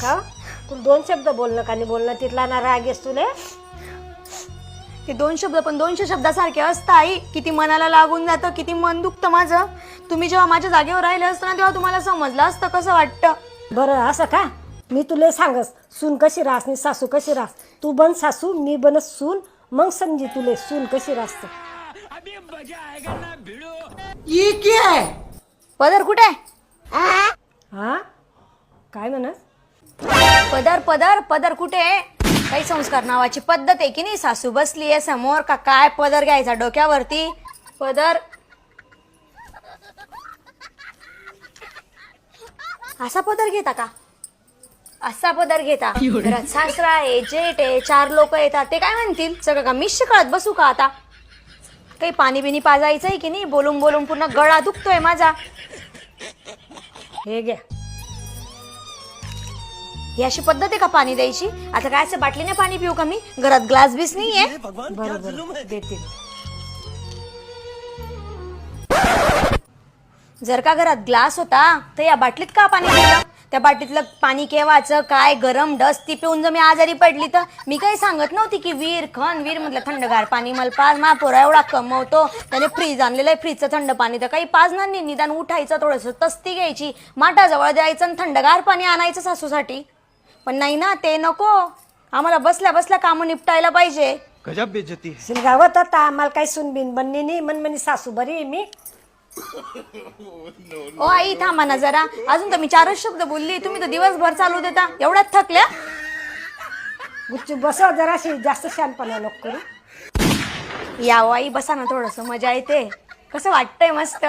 का? तुला दोन शब्द बोलणं का नाही बोलणं तिथला ना राग येस तुले? ते दोन शब्द पण दोनशे शब्दासारखे असतं आई. किती मनाला लागून जातं किती मन दुखतं माझं. तुम्ही जेव्हा माझ्या जागेवर राहिले असतं ना तेव्हा तुम्हाला समजलं असतं कसं वाटतं. बरं असं का? मी तुला सांगस सून कशी रास आणि सासू कशी रास? तू बन सासू मी बनस सून मग समजी तुले सून कशी रासत? पदर कुठे? आहे? हा काय म्हणस? पदर पदर पदर कुठे? आहे? काही संस्कार नावाची पद्धत आहे की नाही? सासू बसली आहे समोर का काय पदर घ्यायचा डोक्यावरती? पदर. असा पदर घेता का? असा पदर घेता. घरात सासरा आहे जेठ आहे चार लोक येतात. ते काय म्हणतील? सगळं का मिश कळत बसू का आता? काही पाणी बिनी पाजायचं आहे की नाही? बोलून बोलून पूर्ण गळा दुखतोय माझा. हे घ्या. ही अशी पद्धत आहे का पाणी द्यायची? आता काय असं बाटलीने पाणी पिऊ का मी? घरात ग्लास बीस नाहीये. बरं बरं देते. जर का घरात ग्लास होता तर या बाटलीत का पाणी दिलं त्या बाटलीतलं पाणी केव्हाचं काय गरम डस्ट ती पिऊन जर मी आजारी पडली तर? मी काही सांगत नव्हती की वीर खन वीर मधलं थंडगार पाणी मला पाच महापोरा एवढा कमवतो. त्याने फ्रीज आणलेलं आहे फ्रीजचं थंड पाणी. तर काही पाजणार नाही निदान उठायचं थोडंसं तस्ती घ्यायची. माठाजवळ द्यायचं आणि थंडगार पाणी आणायचं सासूसाठी. पण नाही ना ते नको. आम्हाला बसल्या बसल्या कामं निपटायला पाहिजे. गजब बेइज्जती है शिलगावत आता आम्हाला काही सुनबिन बनणे नाही. मन म्हणे सासू बरी आहे मी. ओ आई थांबा ना जरा. अजून तर मी चारच शब्द बोलली. तुम्ही तर दिवसभर चालू देता. एवढ्यात थकल्या? गुच्चू बसव जराशी. जास्त शानपणा नको करू. या ओ आई बसा ना थोडस. मजा येते. कसं वाटतंय मस्त?